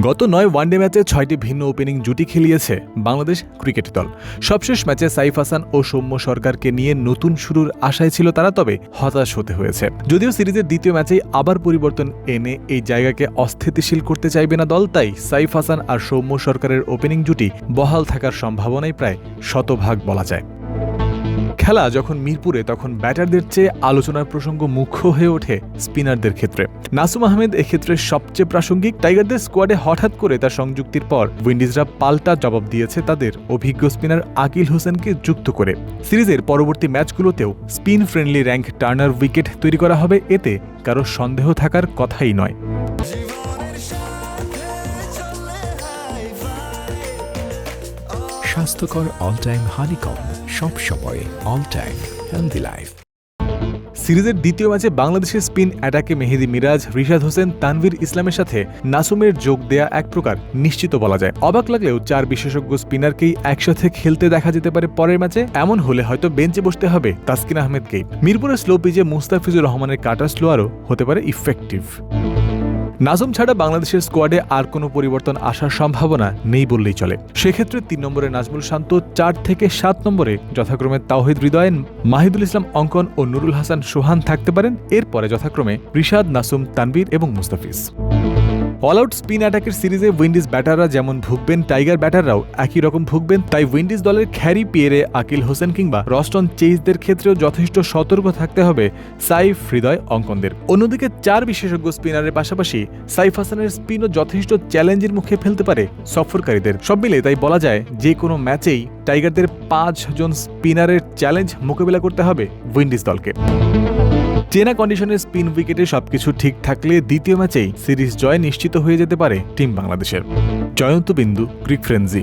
গত নয় ওয়ানডে ম্যাচে ছয়টি ভিন্ন ওপেনিং জুটি খেলিয়েছে বাংলাদেশ ক্রিকেট দল। সবশেষ ম্যাচে সাইফ হাসান ও সৌম্য সরকারকে নিয়ে নতুন শুরুর আশায় ছিল তারা, তবে হতাশ হতে হয়েছে। যদিও সিরিজের দ্বিতীয় ম্যাচেই আবার পরিবর্তন এনে এই জায়গাকে অস্থিতিশীল করতে চাইবে না দল, তাই সাইফ হাসান আর সৌম্য সরকারের ওপেনিং জুটি বহাল থাকার সম্ভাবনাই প্রায় শতভাগ বলা যায়। খেলা যখন মিরপুরে, তখন ব্যাটারদের চেয়ে আলোচনার প্রসঙ্গ মুখ্য হয়ে ওঠে স্পিনারদের ক্ষেত্রে। নাসুম আহমেদ এক্ষেত্রে সবচেয়ে প্রাসঙ্গিক। টাইগারদের স্কোয়াডে হঠাৎ করে তার সংযুক্তির পর উইন্ডিজরা পাল্টা জবাব দিয়েছে তাদের অভিজ্ঞ স্পিনার আকিল হোসেনকে যুক্ত করে। সিরিজের পরবর্তী ম্যাচগুলোতেও spin friendly rank turner wicket তৈরি করা হবে, এতে কারও সন্দেহ থাকার কথাই নয়। স্বাস্থ্যকর অল টাইম হানিকম সব সময় অল টাইম হেলদি লাইফ সিরিজের দ্বিতীয় ম্যাচে বাংলাদেশের স্পিন অ্যাটাকে মেহেদি মিরাজ, রিশাদ হোসেন, তানভীর ইসলামের সাথে নাসুমের যোগ দেয়া এক প্রকার নিশ্চিত বলা যায়। অবাক লাগলেও চার বিশেষজ্ঞ স্পিনারকেই একসাথে খেলতে দেখা যেতে পারে পরের ম্যাচে। এমন হলে হয়তো বেঞ্চে বসতে হবে তাসকিন আহমেদকেই। মিরপুরের স্লো পিচে মুস্তাফিজুর রহমানের কাটার স্লোয়ারও হতে পারে ইফেক্টিভ নাজম ছাড়া বাংলাদেশের স্কোয়াডে আর কোনো পরিবর্তন আসার সম্ভাবনা নেই বললেই চলে। সেক্ষেত্রে তিন নম্বরে নাজমুল শান্ত, চার থেকে সাত নম্বরে যথাক্রমে তাওহিদ হৃদয়ন মাহিদুল ইসলাম অঙ্কন ও নুরুল হাসান সোহান থাকতে পারেন। এরপরে যথাক্রমে রিশাদ, নাসুম তানবীর এবং মুস্তাফিজ। অল আউট স্পিন অ্যাটাকের সিরিজে উইন্ডিজ ব্যাটাররা যেমন ভুগবেন টাইগার ব্যাটাররাও একই রকম ভুগবেন, তাই উইন্ডিজ দলের খ্যারি পিয়েরে, আকিল হোসেন কিংবা রস্টন চেইজদের ক্ষেত্রেও যথেষ্ট সতর্ক থাকতে হবে সাইফ হৃদয় অঙ্কনদের। অন্যদিকে চার বিশেষজ্ঞ স্পিনারের পাশাপাশি সাইফ হাসানের স্পিনও যথেষ্ট চ্যালেঞ্জের মুখে ফেলতে পারে সফরকারীদের। সব মিলে তাই বলা যায় যে কোনো ম্যাচেই টাইগারদের পাঁচজন স্পিনারের চ্যালেঞ্জ মোকাবিলা করতে হবে উইন্ডিজ দলকে। চেনা কন্ডিশনের স্পিন উইকেটে সবকিছু ঠিক থাকলে দ্বিতীয় ম্যাচেই সিরিজ জয় নিশ্চিত হয়ে যেতে পারে টিম বাংলাদেশের। জয়ন্ত বিন্দু ক্রিক ফ্রেন্সি